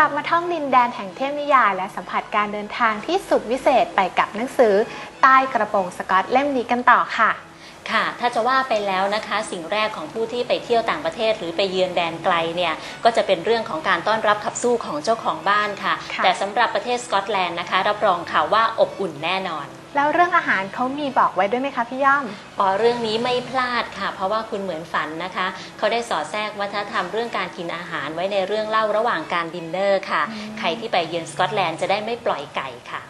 ลับมาท่องดินแดนแห่งเทพนิยาย และสัมผัสการเดินทางที่สุดวิเศษไปกับหนังสือ ใต้กระโปรงสกอตเล่มนี้กันต่อค่ะ ค่ะ ถ้าจะว่าไปแล้วนะคะ สิ่งแรกของผู้ที่ไปเที่ยวต่างประเทศ หรือไปเยือนแดนไกลเนี่ยก็จะเป็นเรื่องของการต้อนรับขับสู้ของเจ้าของบ้านค่ะ ค่ะ แต่สำหรับประเทศสกอตแลนด์นะคะ รับรองค่ะว่าอบอุ่นแน่นอน แล้วเรื่องอาหารเขามีบอกไว้ด้วยไหมคะพี่ย่อมอ๋อเรื่องนี้ไม่พลาดค่ะ เพราะว่าคุณเหมือนฝันนะคะ เขาได้สอดแทรกวัฒนธรรมเรื่องการกินอาหารไว้ในเรื่องเล่าระหว่างการดินเนอร์ค่ะ ใครที่ไปเยือนสกอตแลนด์จะได้ไม่ปล่อยไก่ค่ะ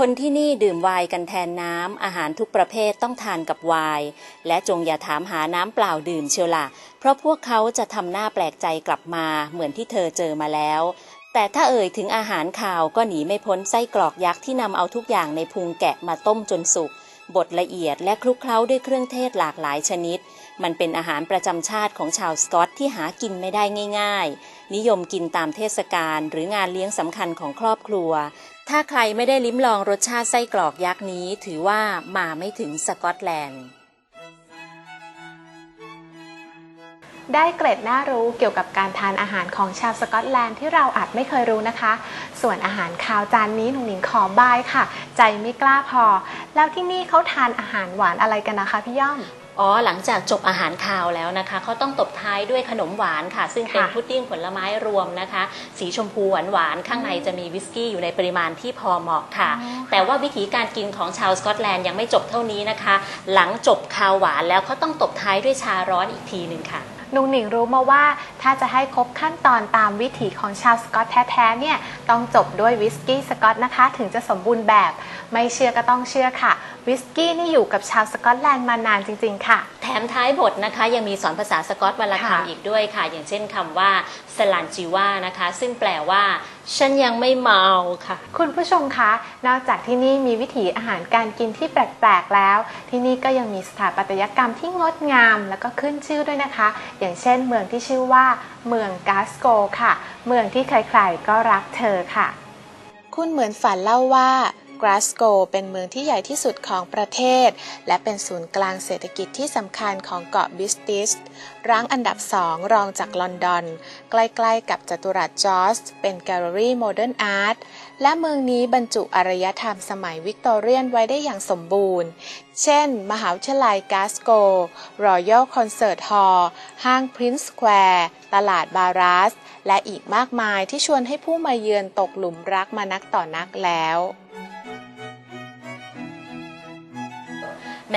คนที่นี่ดื่มไวน์กันแทนน้ำ อาหารทุกประเภทต้องทานกับไวน์และจงอย่าถามหาน้ำเปล่าดื่มเชียวละเพราะพวกเขาจะทำหน้าแปลกใจกลับมาเหมือนที่เธอเจอมาแล้ว แต่ถ้าเอ่ยถึงอาหารข่าวก็หนีไม่พ้นไส้กรอกยักษ์ที่นำเอาทุกอย่างในพุงแกะมาต้มจนสุกบดละเอียดและคลุกเคล้าด้วยเครื่องเทศหลากหลายชนิด มันเป็นอาหารประจำชาติของชาวสกอตที่หากินไม่ได้ง่าย ๆ นิยมกินตามเทศกาลหรืองานเลี้ยงสำคัญของครอบครัว ถ้าใครไม่ได้ลิ้มลองรสชาติไส้กรอกยักษ์นี้ถือว่ามาไม่ถึงสกอตแลนด์ ได้เกร็ดน่ารู้เกี่ยวกับการทานอาหารของชาวสกอตแลนด์ที่เราอาจไม่เคยรู้นะคะ ส่วนอาหารคาวจานนี้หนุ่งหนิงขอบายค่ะ ใจไม่กล้าพอ แล้วที่นี่เขาทานอาหารหวานอะไรกันนะคะพี่ย่อม อ๋อหลังจากจบอาหารคาวแล้วนะคะเขาต้องตบท้ายด้วยขนมหวานค่ะ ซึ่งเป็นค่ะพุดดิ้งผลไม้รวมนะคะ สีชมพูหวานหวานๆข้างในจะมีวิสกี้อยู่ในปริมาณที่พอเหมาะค่ะอ๋อค่ะ แต่ว่าวิธีการกินของชาวสกอตแลนด์ยังไม่จบเท่านี้นะคะ หลังจบคาวหวานแล้วเขาต้องตบท้ายด้วยชาร้อนอีกทีหนึ่งค่ะหนุ่งหนิงรู้มาว่าถ้าจะให้ครบขั้นตอนตามวิถีของชาวสกอตแท้ๆเนี่ยต้องจบด้วยวิสกี้สกอตนะคะ ถึงจะสมบูรณ์แบบ ไม่เชื่อก็ต้องเชื่อค่ะ วิสกี้นี่อยู่กับชาวสกอตแลนด์มานานจริง ๆ ค่ะ ถมท้ายบทนะคะ ยังมีสอนภาษาสกอตวันละค่ะคำอีกด้วยค่ะ อย่างเช่นคำว่าสลันจิว่านะคะ ซึ่งแปลว่า ฉันยังไม่เมาค่ะ คุณผู้ชมคะ นอกจากที่นี่มีวิถีอาหารการกินที่แปลก ๆ แล้ว ที่นี่ก็ยังมีสถาปัตยกรรมที่งดงาม แล้วก็ขึ้นชื่อด้วยนะคะ อย่างเช่น เมืองที่ชื่อว่า เมืองกาสโกค่ะ เมืองที่ใครๆก็รักเธอค่ะ คุณเหมือนฝันเล่าว่า กราสโกเป็นเมืองที่ใหญ่ที่สุดของประเทศ และเป็นศูนย์กลางเศรษฐกิจที่สำคัญของเกาะบิสติสรั้งอันดับสองรองจากลอนดอน ใกล้ๆกับจัตุรัสจอร์จเป็นแกลเลอรี่โมเดิร์นอาร์ตและเมืองนี้บรรจุอารยธรรมสมัยวิกตอเรียนไว้ได้อย่างสมบูรณ์ เช่น มหาวิทยาลัยกาสโกรอยัลคอนเสิร์ตฮอลล์ห้างพรินซ์สแควร์ตลาดบารัสและอีกมากมายที่ชวนให้ผู้มาเยือนตกหลุมรักมานักต่อนักแล้ว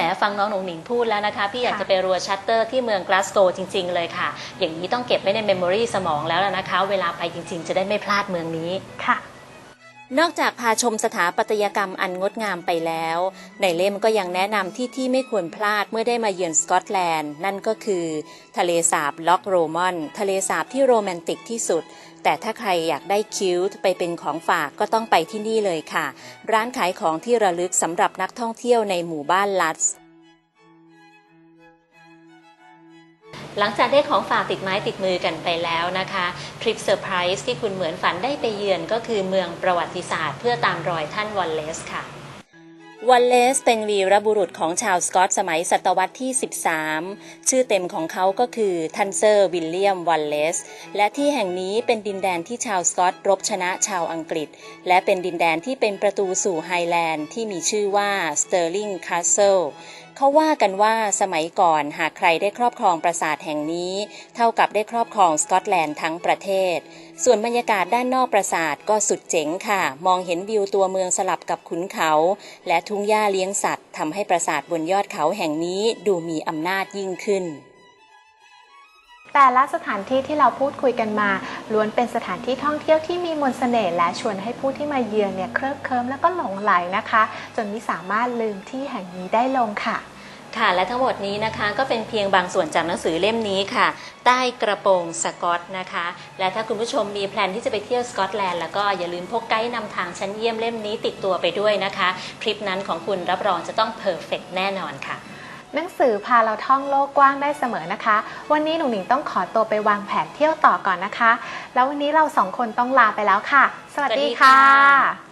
มฟังน้องหนุ่งหนิงพูดแล้วนะคะ พี่อยากค่ะจะไปรัวชัตเตอร์ที่เมืองกลาสโกจริง ๆ เลยค่ะ อย่างนี้ต้องเก็บไว้ในเมมโมรีสมองแล้วล่ะนะคะ เวลาไปจริง ๆ จะได้ไม่พลาดเมืองนี้ค่ะนอกจากพาชมสถาปัตยกรรมอันงดงามไปแล้ว ในเล่มก็ยังแนะนำที่ที่ไม่ควรพลาดเมื่อได้มาเยือนสกอตแลนด์ นั่นก็คือ ทะเลสาบล็อกโรมอน ทะเลสาบที่โรแมนติกที่สุด แต่ถ้าใครอยากได้คิ้วไปเป็นของฝากก็ต้องไปที่นี่เลยค่ะ ร้านขายของที่ระลึกสำหรับนักท่องเที่ยวในหมู่บ้านลัตส์หลังจากได้ของฝากติดไม้ติดมือกันไปแล้วนะคะทริปเซอร์ไพรส์ที่คุณเหมือนฝันได้ไปเยือนก็คือเมืองประวัติศาสตร์ เพื่อตามรอยท่านวอลเลสค่ะ วอลเลสเป็นวีรบุรุษของชาวสกอตสมัยศตวรรษที่ 13 ชื่อเต็มของเขาก็คือทันเซอร์วิลเลียมวอลเลส และที่แห่งนี้เป็นดินแดนที่ชาวสกอตรบชนะชาวอังกฤษ และเป็นดินแดนที่เป็นประตูสู่ไฮแลนด์ที่มีชื่อว่าสเตอร์ลิงคาสเซิล เขาว่ากันว่าสมัยก่อนหากใครได้ครอบครองปราสาทแห่งนี้ เท่ากับได้ครอบครองสกอตแลนด์ทั้งประเทศ ส่วนบรรยากาศด้านนอกปราสาทก็สุดเจ๋งค่ะ มองเห็นวิวตัวเมืองสลับกับขุนเขา และทุ่งหญ้าเลี้ยงสัตว์ทำให้ปราสาทบนยอดเขาแห่งนี้ดูมีอำนาจยิ่งขึ้น แต่ละสถานที่ที่เราพูดคุยกันมาล้วนเป็นสถานที่ท่องเที่ยวที่มีมนต์เสน่ห์และชวนให้ผู้ที่มาเยือนเนี่ยเคลิบเคลิ้มแล้วก็หลงไหลนะคะ จนไม่สามารถลืมที่แห่งนี้ได้ลงค่ะ ค่ะและทั้งหมดนี้นะคะก็เป็นเพียงบางส่วนจากหนังสือเล่มนี้ค่ะ ใต้กระโปรงสกอตนะคะ และถ้าคุณผู้ชมมีแพลนที่จะไปเที่ยวสกอตแลนด์แล้วก็อย่าลืมพกไกด์นำทางชั้นเยี่ยมเล่มนี้ติดตัวไปด้วยนะคะทริปนั้นของคุณรับรองจะต้องเพอร์เฟกแน่นอนค่ะ หนังสือพาเราท่องโลกกว้างได้เสมอนะคะ วันนี้หนุ่งหนิงต้องขอตัวไปวางแผนเที่ยวต่อก่อนนะคะ แล้ววันนี้เราสองคนต้องลาไปแล้วค่ะ สวัสดีค่ะค่ะ